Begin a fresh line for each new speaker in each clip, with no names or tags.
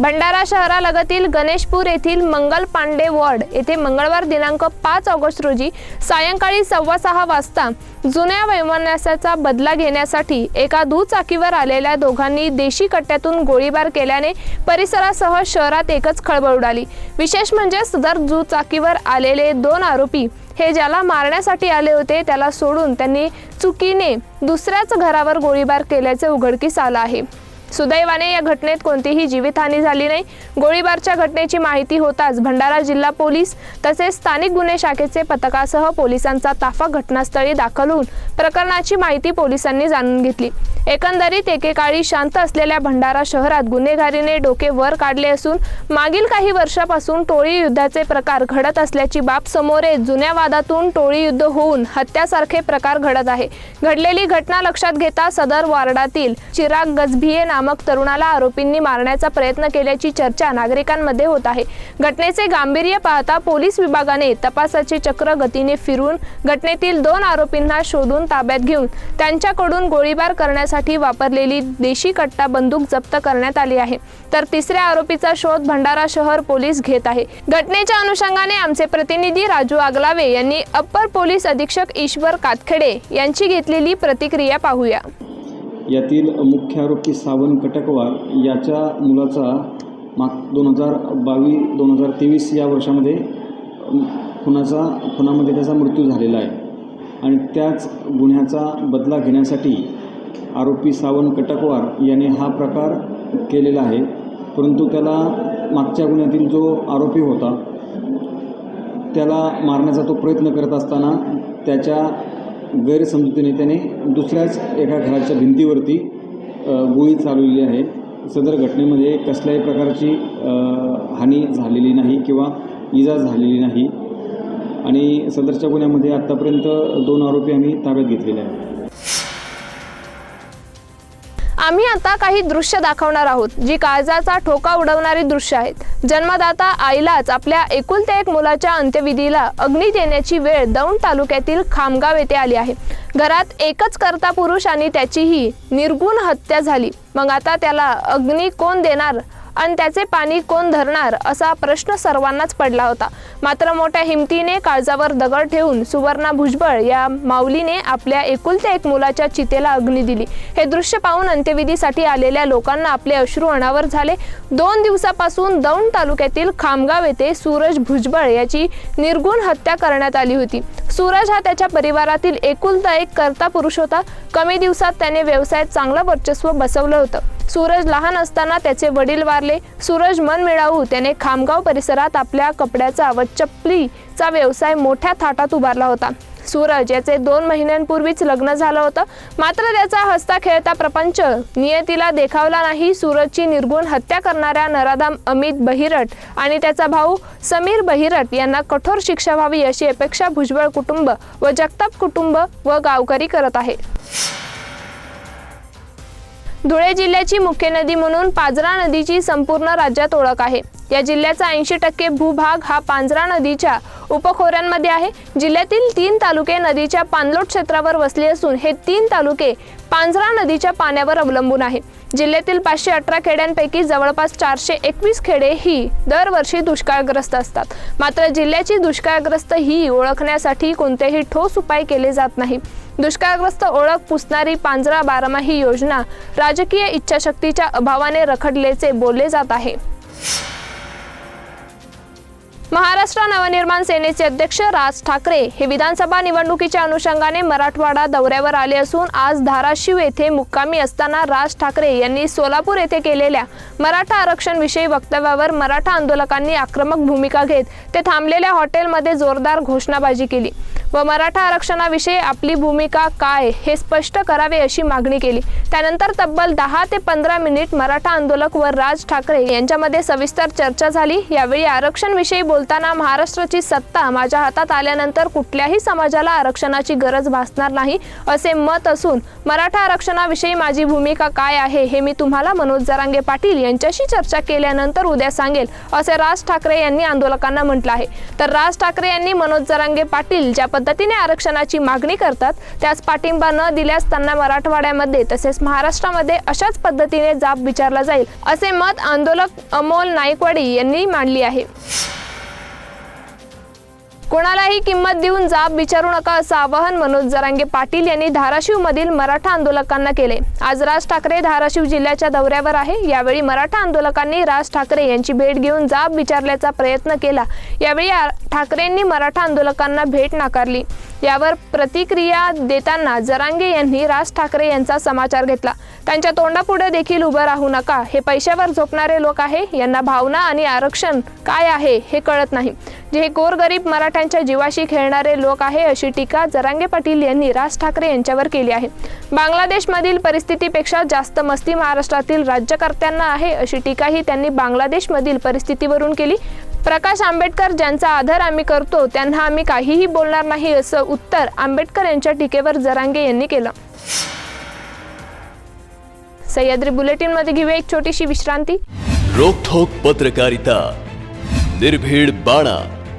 भंडारा शहरालगतील गणेशपूर येथील मंगल पांडे वॉर्ड येथे मंगळवार दिनांक पाच ऑगस्ट रोजी सायंकाळी सव्वा सहा वाजता जुन्या वैमनस्याचा बदला घेण्यासाठी एका दुचाकीवर आलेल्या दोघांनी देशी कट्ट्यातून गोळीबार केल्याने परिसरासह शहरात एकच खळबळ उडाली. विशेष म्हणजे सदर दुचाकीवर आलेले दोन आरोपी हे ज्याला मारण्यासाठी आले होते त्याला सोडून त्यांनी चुकीने दुसऱ्याच घरावर गोळीबार केल्याचे उघडकीस आलं आहे. सुदैवाने या घटनेत कोणतीही जीवितहानी झाली नाही. गोळीबारच्या घटनेची माहिती होताच भंडारा जिल्हा पोलीस तसेच स्थानिक गुन्हे शाखेचे पथकासह पोलिसांचा ताफा घटनास्थळी दाखल होऊन प्रकरणाची माहिती पोलिसांनी जाणून घेतली. एकंदरीत एकेकाळी शांत असलेल्या भंडारा शहरात गुन्हेगारीने डोके वर काढले असून मागील काही वर्षापासून टोळी युद्धाचे प्रकार घडत असल्याची बाब समोर येत जुन्या वादातून टोळी युद्ध होऊन हत्यासारखे प्रकार घडत आहे. घडलेली घटना लक्षात घेता सदर वार्डातील चिराग गजभिये नामक तरुणाला आरोपींनी मारण्याचा प्रयत्न केल्याची चर्चा नागरिकांमध्ये होत आहे. घटनेचे गांभीर्य पाहता पोलीस विभागाने तपासाचे चक्र गतीने फिरून घटनेतील दोन आरोपींना शोधून ताब्यात घेऊन त्यांच्याकडून गोळीबार करण्यासाठी वापरलेली देशी कट्टा बंदूक जप्त करण्यात आली आहे. तर तिसऱ्या आरोपीचा शोध भंडारा शहर पोलीस घेत आहे. घटनेच्या अनुषंगाने आमचे प्रतिनिधी राजू आगलावे यांनी अप्पर पोलीस अधीक्षक ईश्वर कातखेडे यांची घेतलेली प्रतिक्रिया पाहूया.
यातील मुख्य आरोपी सावन कटकवार याच्या मुलाचा माग दोन हजार बावीस दोन हजार तेवीस या वर्षामध्ये खुनाचा खुनामध्ये त्याचा मृत्यू झालेला आहे. आणि त्याच गुन्ह्याचा बदला घेण्यासाठी आरोपी सावन कटकवार याने हा प्रकार केलेला आहे. परंतु त्याला मागच्या गुन्ह्यातील जो आरोपी होता त्याला मारण्याचा तो प्रयत्न करत असताना त्याच्या गैरसमजुतीने त्याने दुसऱ्याच एका घराच्या भिंतीवरती गोळी चालवलेली आहे. सदर घटनेमध्ये कसल्याही प्रकारची हानी झालेली नाही किंवा इजा झालेली नाही. आणि सदरच्या गुन्ह्यामध्ये आत्तापर्यंत दोन आरोपी आम्ही ताब्यात घेतलेले आहेत.
आम्ही आता काही दृश्य दाखवणार आहोत जी काळजाचा ठोका उडवणारी दृश्य आहेत. जन्मदाता आईलाच आपल्या एकुलत्या एक मुलाच्या अंत्यविधीला अग्नी देण्याची वेळ दौंड तालुक्यातील खामगाव येथे आली आहे. घरात एकच करता पुरुष आणि त्याचीही निर्गुण हत्या झाली. मग आता त्याला अग्नी कोण देणार? आणि त्याचे पाणी कोण धरणार असा प्रश्न सर्वांनाच पडला होता. मात्र मोठ्या हिमतीने काळजावर दगड ठेवून सुवर्णा भुजबळ या माऊलीने आपल्या एकुलत्या एक मुलाच्या चितेला अग्नी दिली. हे दृश्य पाहून अंत्यविधीसाठी आलेल्या लोकांना आपले अश्रू अनावर झाले. दोन दिवसापासून दौंड तालुक्यातील खामगाव येथे सूरज भुजबळ याची निर्गुण हत्या करण्यात आली होती. सूरज हा त्याच्या परिवारातील एकुलता एक करता पुरुष होता. कमी दिवसात त्याने व्यवसायात चांगलं वर्चस्व बसवलं होतं. सूरज लहान असताना त्याचे वडील वारले. सूरज मन मिळावू त्याने खामगाव परिसरात आपल्या कपड्याचा व चपलीचा व्यवसाय मोठ्या थाटात उभारला होता. सूरज याचे दोन महिन्यांपूर्वीच लग्न झालं होतं. मात्र त्याचा हसता खेळता प्रपंच नियतीला देखावला नाही. सूरजची निर्गुण हत्या करणाऱ्या नराधाम अमित बहिरट आणि त्याचा भाऊ समीर बहिरट यांना कठोर शिक्षा व्हावी अशी अपेक्षा भुजबळ कुटुंब व जगताप कुटुंब व गावकरी करत आहे. धुळे जिल्ह्याची मुख्य नदी म्हणून पांझरा नदीची संपूर्ण राज्यात ओळख आहे. या जिल्ह्याचा ऐंशी टक्के भूभाग हा पांझरा नदीच्या उपखोऱ्यांमध्ये आहे. जिल्ह्यातील तीन तालुके नदीच्या पाणलोट क्षेत्रावर वसले असून हे तीन तालुके पांझरा नदीच्या पाण्यावर अवलंबून आहे. जिल्ह्यातील पाचशे अठरा खेड्यांपैकी जवळपास चारशे एकवीस खेडे ही दरवर्षी दुष्काळग्रस्त असतात. मात्र जिल्ह्याची दुष्काळग्रस्त ही ओळखण्यासाठी कोणतेही ठोस उपाय केले जात नाही. दुष्काळग्रस्त ओळख पुसणारी पांजरा बारमाही योजना राजकीय इच्छाशक्तीच्या अभावाने रखडल्याचे बोलले जात आहे. महाराष्ट्र नवनिर्माण सेनेचे अध्यक्ष राज ठाकरे हे विधानसभा निवडणुकीच्या अनुषंगाने मराठवाडा दौऱ्यावर आले असून आज धाराशिव येथे मुक्कामी असताना राज ठाकरे यांनी सोलापूर येथे केलेल्या मराठा आरक्षणविषयी वक्तव्यावर मराठा आंदोलकांनी आक्रमक भूमिका घेत ते थांबलेल्या हॉटेलमध्ये जोरदार घोषणाबाजी केली. व मराठा आरक्षणाविषयी आपली भूमिका काय हे स्पष्ट करावे अशी मागणी केली. त्यानंतर तब्बल दहा ते पंधरा मिनिट मराठा आंदोलक व राज ठाकरे यांच्यामध्ये सविस्तर चर्चा झाली. यावेळी आरक्षणविषयी बोलताना महाराष्ट्राची सत्ता माझ्या हातात आल्यानंतर कुठल्याही समाजाला आरक्षणाची गरज भासणार नाही असे मत असून मराठा आरक्षणाविषयी माझी भूमिका काय आहे हे मी तुम्हाला मनोज जरांगे पाटील यांच्याशी चर्चा केल्यानंतर उद्या सांगेल असे राज ठाकरे यांनी आंदोलकांना म्हटलं आहे. तर राज ठाकरे यांनी मनोज जरांगे पाटील ज्या पद्धतीने आरक्षणाची मागणी करतात. त्यास पाठिंबा न दिल्यास त्यांना मराठवाड्यामध्ये तसेच महाराष्ट्रामध्ये अशाच पद्धतीने जाब विचारला जाईल असे मत आंदोलक अमोल नाईकवाडी यांनी मांडली आहे. कोणालाही किंमत देऊन जाब विचारू नका असं आवाहन मनोज जरांगे पाटील यांनी धाराशिव मधील मराठा आंदोलकांना केले. आज राज ठाकरे धाराशिव जिल्ह्याच्या दौऱ्यावर आहे. यावेळी मराठा आंदोलकांनी राज ठाकरे यांची भेट घेऊन जाब विचारल्याचा प्रयत्न केला. यावेळी ठाकरेंनी मराठा आंदोलकांना भेट नाकारली. यावर प्रतिक्रिया देताना जरांगे यांनी राज ठाकरे यांचा समाचार घेतला. त्यांच्या तोंडापुढे देखील उभं राहू नका. हे पैशावर झोपणारे लोक आहे. यांना भावना आणि आरक्षण काय आहे हे कळत नाही. जे हे गोरगरीब मराठ्यांच्या जीवाशी खेळणारे लोक आहे अशी टीका जरांगे पाटील यांनी राज ठाकरे यांच्यावर केली आहे. बांगलादेशमधील परिस्थितीपेक्षा जास्त मस्ती महाराष्ट्रातील राज्यकर्त्यांना आहे अशी टीकाही त्यांनी बांगलादेशमधील परिस्थितीवरून केली. प्रकाश आंबेडकर ज्यांचा आदर आम्ही करतो त्यांना आम्ही काहीही बोलणार नाही असं उत्तर आंबेडकर यांच्या टीकेवर जरांगे यांनी केलं. सह्याद्री बुलेटिनमध्ये घेऊया एक छोटीशी विश्रांती.
रोखोक पत्रकारिता. निर्भीड बाणा.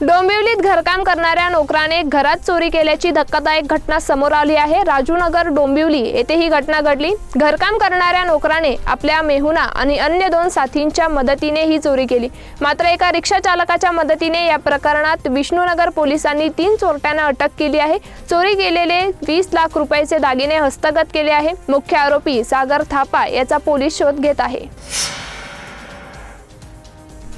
डोंबिवलीत घरकाम करणाऱ्या नोकराने घरात चोरी केल्याची धक्कादायक घटना समोर आली आहे. राजूनगर डोंबिवली येथे ही घटना घडली. घरकाम करणाऱ्या नोकराने आपल्या मेहुना आणि अन्य दोन साथींच्या मदतीने ही चोरी केली. मात्र एका रिक्षा चालकाच्या मदतीने या प्रकरणात विष्णुनगर पोलिसांनी तीन चोरट्यांना अटक केली आहे. चोरी केलेले वीस लाख रुपयाचे दागिने हस्तगत केले आहे. मुख्य आरोपी सागर थापा याचा पोलीस शोध घेत आहे.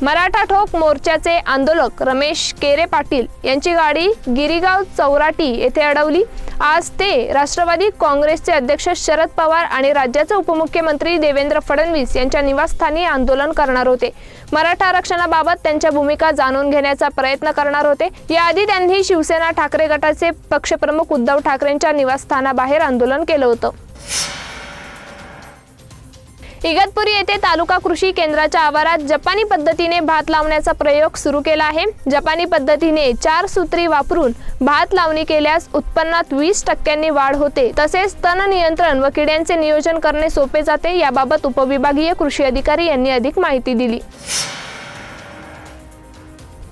मराठा ठोक मोर्चाचे आंदोलक रमेश केरे पाटील यांची गाडी गिरीगाव चौराटी येथे अडवली. आज ते राष्ट्रवादी काँग्रेसचे अध्यक्ष शरद पवार आणि राज्याचे उपमुख्यमंत्री देवेंद्र फडणवीस यांच्या निवासस्थानी आंदोलन करणार होते. मराठा आरक्षणाबाबत त्यांच्या भूमिका जाणून घेण्याचा प्रयत्न करणार होते. याआधी त्यांनी शिवसेना ठाकरे गटाचे पक्षप्रमुख उद्धव ठाकरेंच्या निवासस्थानाबाहेर आंदोलन केलं होतं. इगतपुरी येथे तालुका कृषी केंद्राच्या आवारात जपानी पद्धतीने भात लावण्याचा प्रयोग सुरू केला आहे. जपानी पद्धतीने चार सूत्री वापरून भात लावणी केल्यास उत्पन्नात वीस टक्क्यांनी वाढ होते. तसेच तण नियंत्रण व किड्यांचे नियोजन करणे सोपे जाते. याबाबत उपविभागीय कृषी अधिकारी यांनी अधिक माहिती दिली.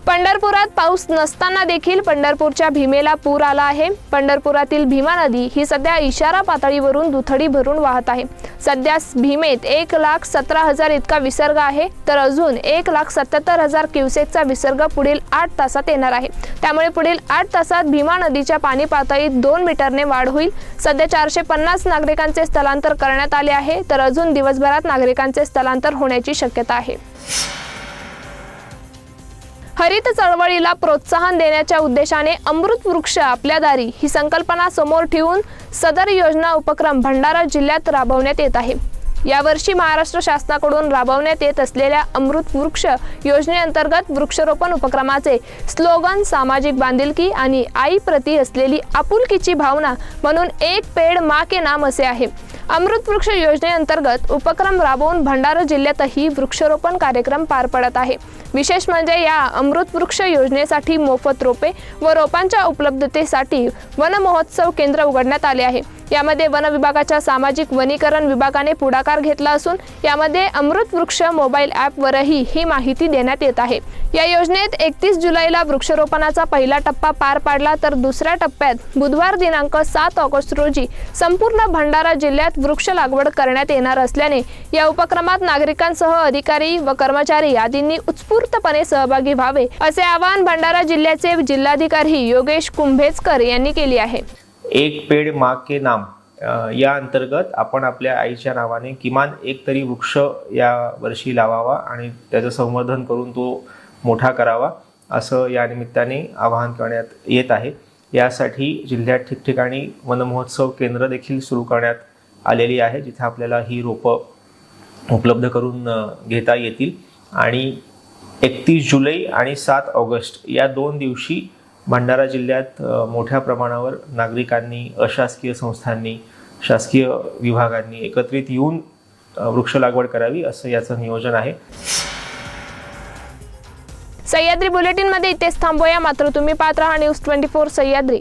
पंढरपुरात पाऊस नसताना देखील पंढरपूरच्या भीमेला पूर आला आहे. पंढरपुरातील भीमा नदी ही सध्या इशारा पातळीवरून दुथडी भरून वाहत आहे. सध्या भीमेत एक लाख सतरा हजार इतका विसर्ग आहे तर अजून एक लाख सत्याहत्तर हजार क्युसेकचा विसर्ग पुढील आठ तासात येणार आहे. त्यामुळे पुढील आठ तासात भीमा नदीच्या पाणी पातळीत दोन मीटरने वाढ होईल. सध्या चारशे पन्नास नागरिकांचे स्थलांतर करण्यात आले आहे तर अजून दिवसभरात नागरिकांचे स्थलांतर होण्याची शक्यता आहे. हरित चळवळीला प्रोत्साहन देण्याच्या उद्देशाने अमृत वृक्ष आपल्या दारी ही संकल्पना समोर ठेवून सदर योजना उपक्रम भंडारा जिल्ह्यात राबवण्यात येत आहे. यावर्षी महाराष्ट्र शासनाकडून राबवण्यात येत असलेल्या अमृत वृक्ष योजनेअंतर्गत वृक्षारोपण उपक्रमाचे स्लोगन सामाजिक बांधिलकी आणि आई प्रती असलेली आपुलकीची भावना म्हणून एक पेड मा के नाम असे आहे. अमृत वृक्ष योजनेअंतर्गत उपक्रम राबवून भंडारा जिल्ह्यातही वृक्षारोपण कार्यक्रम पार पडत आहे. विशेष म्हणजे या अमृत वृक्ष योजनेसाठी मोफत रोपे व रोपांच्या उपलब्धतेसाठी वन महोत्सव केंद्र उघडण्यात आले आहे. यामध्ये वन विभागाच्या सामाजिक वनीकरण विभागाने पुढाकार घेतला असून यामध्ये अमृत वृक्ष मोबाईल ॲपवरही ही माहिती देण्यात येत आहे. या योजनेत एकतीस जुलैला वृक्षारोपणाचा पहिला टप्पा पार पाडला तर दुसऱ्या टप्प्यात बुधवार दिनांक सात ऑगस्ट रोजी संपूर्ण भंडारा जिल्ह्यात वृक्ष लागवड करण्यात येणार असल्याने या उपक्रमात नागरिकांसह अधिकारी व कर्मचारी आदींनी उत्स्फूर्तपणे सहभागी व्हावे असे आवाहन भंडारा जिल्ह्याचे जिल्हाधिकारी योगेश कुंभेजकर यांनी केले आहे.
एक पेड़ मा के नाम या अंतर्गत आपण आपल्या आईच्या नावाने किमान एक तरी वृक्ष या वर्षी लावावा आणि त्याचं संवर्धन करून तो मोठा करावा असं या निमित्ताने आवाहन करण्यात येत आहे. यासाठी जिल्ह्यात ठिकठिकाणी वनमहोत्सव केंद्र देखील सुरू करण्यात आलेली आहे जिथे आपल्याला ही रोपं उपलब्ध करून घेता येतील. आणि एकतीस जुलै आणि सात ऑगस्ट या दोन दिवशी भंडारा जिल्ह्यात मोठ्या प्रमाणावर नागरिकांनी अशासकीय संस्थांनी शासकीय विभागांनी एकत्रित येऊन वृक्ष लागवड करावी असं याचं नियोजन आहे.
सह्याद्री बुलेटिनमध्ये इथेच थांबूया. मात्र तुम्ही पाहत राहा न्यूज ट्वेंटी फोर सह्याद्री.